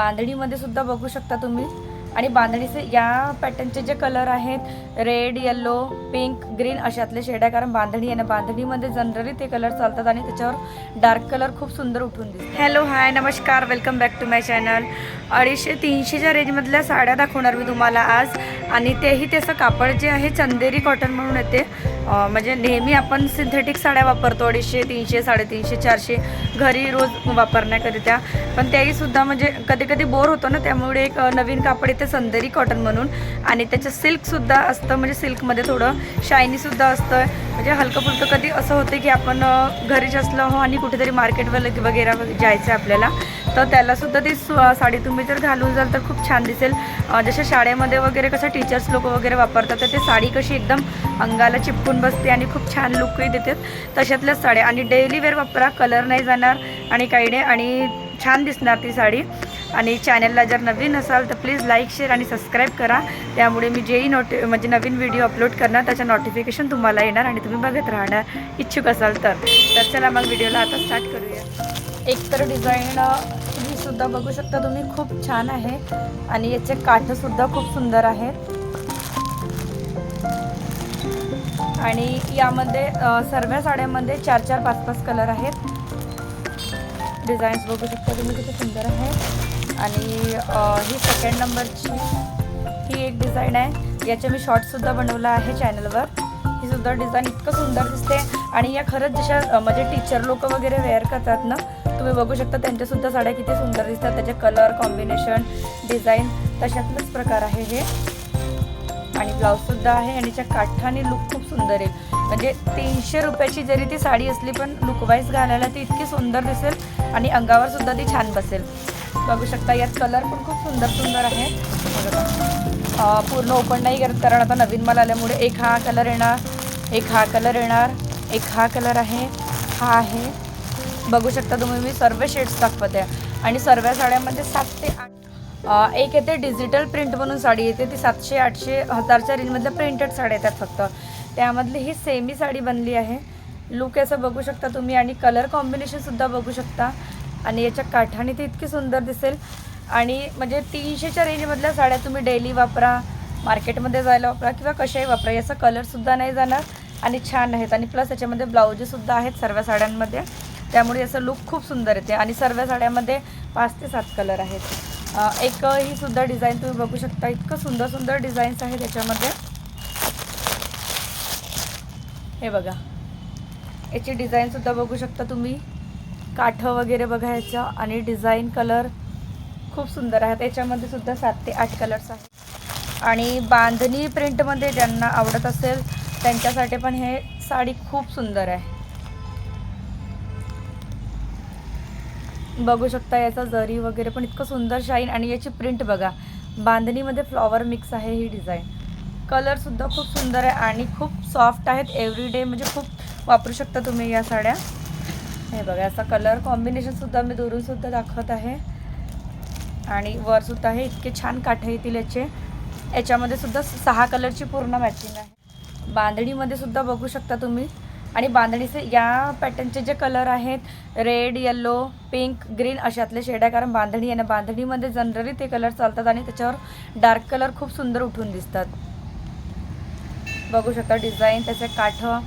बांधणीमध्ये सुद्धा बघू शकता तुम्ही. आणि बांधणीचे या पॅटर्नचे जे कलर आहेत रेड येल्लो पिंक ग्रीन अशातले शेड आहे. कारण बांधणी आहे ना बांधणीमध्ये जनरली ते कलर चालतात आणि त्याच्यावर डार्क कलर खूप सुंदर उठून दिसते हॅलो हाय नमस्कार welcome back to my channel अडीचशे तीनशेच्या रेंजमधल्या साड्या दाखवणार मी तुम्हाला आज. आणि तेही त्याचं कापड जे आहे चंदेरी कॉटन म्हणून येते. म्हणजे नेहमी आपण सिंथेटिक साड्या वापरतो अडीचशे तीनशे साडेतीनशे चारशे घरी रोज वापरण्याकरिता. पण त्याही सुद्धा म्हणजे कधी कधी बोर होतो ना त्यामुळे एक नवीन कापड येते संदरी कॉटन म्हणून. आणि त्याचं सिल्कसुद्धा असतं म्हणजे सिल्कमध्ये थोडं शायनीसुद्धा असतं. म्हणजे हलकं फुलकं कधी असं होतं की आपण घरी घरीच असलो हो आणि कुठेतरी मार्केट वगैरे वगैरे जायचं आहे आपल्याला. तर त्यालासुद्धा ती साडी तुम्ही जर घालून जाल तर खूप छान दिसेल. जशा शाळेमध्ये वगैरे कसं टीचर्स लोक वगैरे वापरतात तर ते साडी कशी एकदम अंगाला चिपकून बसते आणि खूप छान लुकही देते तशातल्याच साड्या आणि डेली वेअर वापरा कलर नाही जाणार आणि काही नाही आणि छान दिसणार ती साडी. आणि चॅनलला जर नवीन असाल तर प्लीज लाईक शेअर आणि सबस्क्राईब करा. त्यामुळे मी जेही नोटि म्हणजे नवीन व्हिडिओ अपलोड करणार त्याचं नोटिफिकेशन तुम्हाला येणार आणि तुम्ही बघत राहणार. इच्छुक असाल तर. तर चला मग व्हिडिओला आता स्टार्ट करूया. एक तर डिझाईन ही सुद्धा बघू शकता तुम्ही खूप छान आहे. आणि याचे काठसुद्धा खूप सुंदर आहेत आणि यामध्ये सर्व साड्यामध्ये चार चार पाच पाच कलर आहेत. डिझाईन्स बघू शकता तुम्ही किती सुंदर आहे. आणि ही सेकंड नंबरची ही एक डिझाईन आहे. याचे मी शॉर्टसुद्धा बनवलं आहे चॅनलवर ही सुद्धा डिझाईन इतकं सुंदर दिसते. आणि या खरंच जशा म्हणजे टीचर लोक वगैरे वेअर करतात ना तुम्ही बघू शकता त्यांच्यासुद्धा साड्या किती सुंदर दिसतात. त्याचे कलर कॉम्बिनेशन डिझाईन तशातलंच प्रकार आहे हे. आणि ब्लाऊजसुद्धा आहे आणि त्या काठाने लुक खूप सुंदर आहे. म्हणजे तीनशे रुपयाची जरी ती साडी असली पण लुकवाईज घालायला ती इतकी सुंदर दिसेल आणि अंगावर सुद्धा ती छान बसेल. बघू शकता यात कलर पण खूप सुंदर सुंदर आहे. बघा. पूर्ण ओपन नाही करत कारण आता नवीन माल आल्यामुळे एक हा कलर येणार एक हा कलर येणार एक हा कलर आहे हा आहे. बघू शकता तुम्ही मी सर्व शेड्स दाखवत. आहे आणि सर्व साड्यामध्ये सात ते आठ एक येते डिजिटल प्रिंट म्हणून साडी येते ती सातशे आठशे हजारच्या रेंजमधल्या प्रिंटेड साड्या येतात फक्त. त्यामधली ही सेमी साडी बनली आहे. लुक असं बघू शकता तुम्ही आणि कलर कॉम्बिनेशनसुद्धा बघू शकता. आणि याच्या काठाने ती इतकी सुंदर दिसेल. आणि म्हणजे तीनशेच्या रेंजमधल्या साड्या तुम्ही डेली वापरा मार्केटमध्ये जायला वापरा किंवा कशाही वापरा. याचा कलरसुद्धा नाही जाणार आणि छान आहेत. आणि प्लस याच्यामध्ये ब्लाऊजेसुद्धा आहेत सर्व साड्यांमध्ये. त्यामुळे याचं लुक खूप सुंदर येते. आणि सर्व साड्यामध्ये पाच ते सात कलर आहेत. एक ही सुद्धा डिझाईन तुम्ही बघू शकता. इतकं सुंदर सुंदर डिझाईन्स आहेत याच्यामध्ये. हे बघा. याची डिझाईनसुद्धा बघू शकता तुम्ही. काठं वगैरे बघा याच्या आणि डिझाईन कलर खूप सुंदर आहेत याच्यामध्ये सुद्धा सात ते आठ कलर्स आहेत. आणि बांधणी प्रिंटमध्ये ज्यांना आवडत असेल त्यांच्यासाठी पण हे साडी खूप सुंदर आहे. बघू शकता याचा जरी वगैरे पण इतकं सुंदर शाईन आणि याची प्रिंट बघा. बांधणीमध्ये फ्लॉवर मिक्स आहे ही डिझाईन कलरसुद्धा खूप सुंदर आहे आणि खूप सॉफ्ट आहेत. एव्हरीडे म्हणजे खूप वापरू शकता तुम्ही या साड्या. हे बघा याचा कलर कॉम्बिनेशनसुद्धा मी दुरूनसुद्धा दाखवत आहे. आणि वरसुद्धा हे इतके छान काठे येतील याचे. याच्यामध्ये सुद्धा सहा कलरची पूर्ण मॅचिंग आहे. बांधणीमध्ये सुद्धा बघू शकता तुम्ही. आणि बांधणीचे या पॅटर्नचे जे कलर आहेत रेड येल्लो पिंक ग्रीन अशातले शेड आहे. कारण बांधणी आहे ना बांधणीमध्ये जनरली ते कलर चालतात आणि त्याच्यावर डार्क कलर खूप सुंदर उठून दिसतात. बघू शकता डिझाईन त्याचे काठं.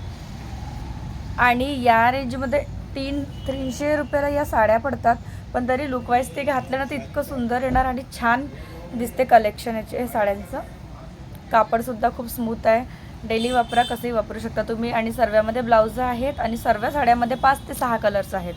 आणि या रेंजमध्ये तीन तीनशे रुपयाला या साड्या पडतात. पण तरी लुकवाईज ते घातलं ना ते इतकं सुंदर येणार आणि छान दिसते कलेक्शन याचे हे साड्यांचं. कापडसुद्धा खूप स्मूथ आहे. डेली वापरा कसंही वापरू शकता तुम्ही. आणि सर्व्यामध्ये ब्लाऊज आहेत आणि सर्व साड्यामध्ये पाच ते सहा कलर्स आहेत.